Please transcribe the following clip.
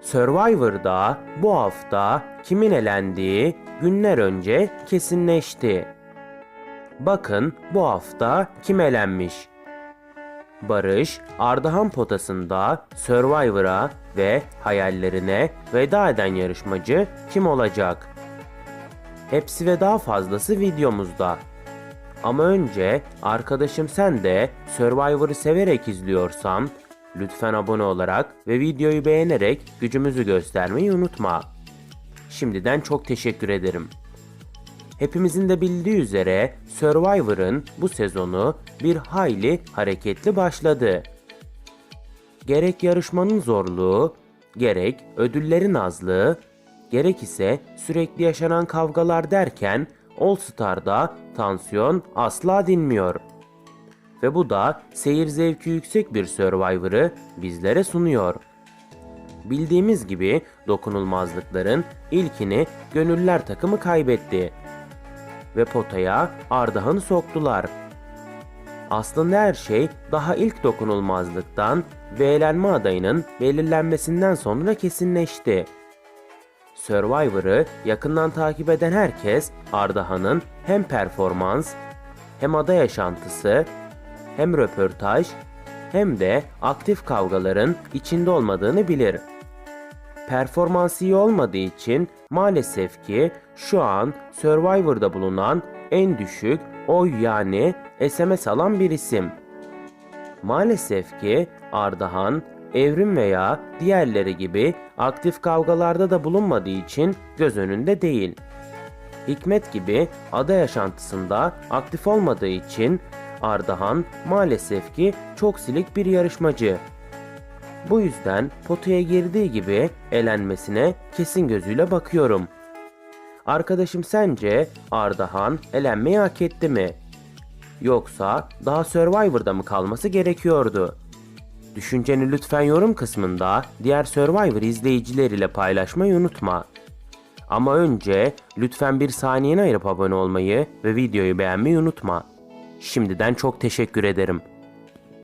Survivor'da bu hafta kimin elendiği günler önce kesinleşti. Bakın bu hafta kim elenmiş? Barış, Ardahan potasında Survivor'a ve hayallerine veda eden yarışmacı kim olacak? Hepsi ve daha fazlası videomuzda. Ama önce arkadaşım sen de Survivor'ı severek izliyorsan lütfen abone olarak ve videoyu beğenerek gücümüzü göstermeyi unutma. Şimdiden çok teşekkür ederim. Hepimizin de bildiği üzere Survivor'ın bu sezonu bir hayli hareketli başladı. Gerek yarışmanın zorluğu, gerek ödüllerin azlığı, gerek ise sürekli yaşanan kavgalar derken All Star'da tansiyon asla dinmiyor. Ve bu da seyir zevki yüksek bir Survivor'ı bizlere sunuyor. Bildiğimiz gibi dokunulmazlıkların ilkini gönüller takımı kaybetti ve potaya Ardahan'ı soktular. Aslında her şey daha ilk dokunulmazlıktan ve elenme adayının belirlenmesinden sonra kesinleşti. Survivor'ı yakından takip eden herkes Ardahan'ın hem performans, hem ada yaşantısı, hem röportaj, hem de aktif kavgaların içinde olmadığını bilir. Performansı iyi olmadığı için maalesef ki şu an Survivor'da bulunan en düşük oy yani SMS alan bir isim. Maalesef ki Ardahan, Evrim veya diğerleri gibi aktif kavgalarda da bulunmadığı için göz önünde değil. Hikmet gibi ada yaşantısında aktif olmadığı için Ardahan maalesef ki çok silik bir yarışmacı. Bu yüzden potaya girdiği gibi elenmesine kesin gözüyle bakıyorum. Arkadaşım sence Ardahan elenmeyi hak etti mi? Yoksa daha Survivor'da mı kalması gerekiyordu? Düşünceni lütfen yorum kısmında diğer Survivor izleyiciler ile paylaşmayı unutma. Ama önce lütfen bir saniyeni ayırıp abone olmayı ve videoyu beğenmeyi unutma. Şimdiden çok teşekkür ederim.